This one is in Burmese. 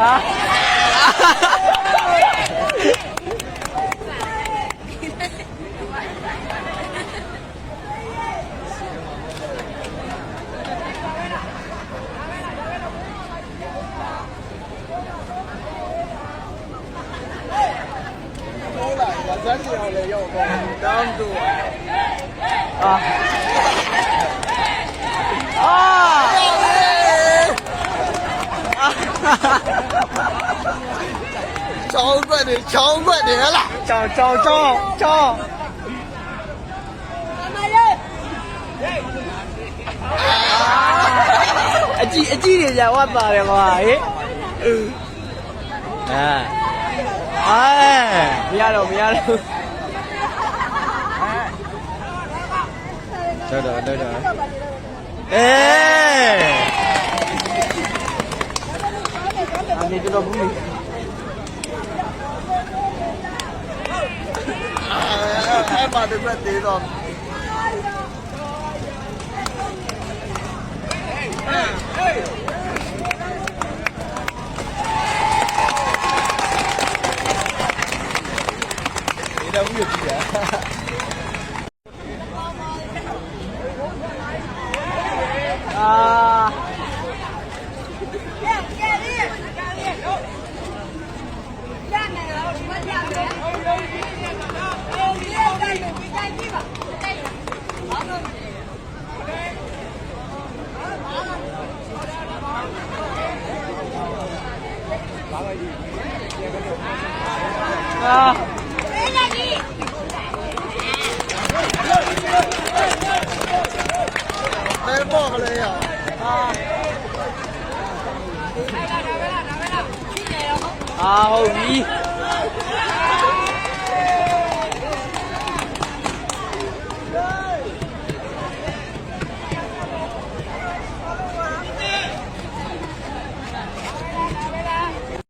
အာအာ ချောင်းကွက်နေချောင်းကွက်နေဟလားကြောင်ကြောင်ကြောင်ကြောင်အကြည့်အကြည့်တွေကြာဝတ်ပါတယ်ကွာဟေးအာအာမရတော့မရတော့တော်တော်တော်တော်အေး gì cho nó cũng đi à, em mà được quên tí rồi. Đi đâu cũng được gì vậy 加油加油加油加油好的好的好的好的好的好的好的好的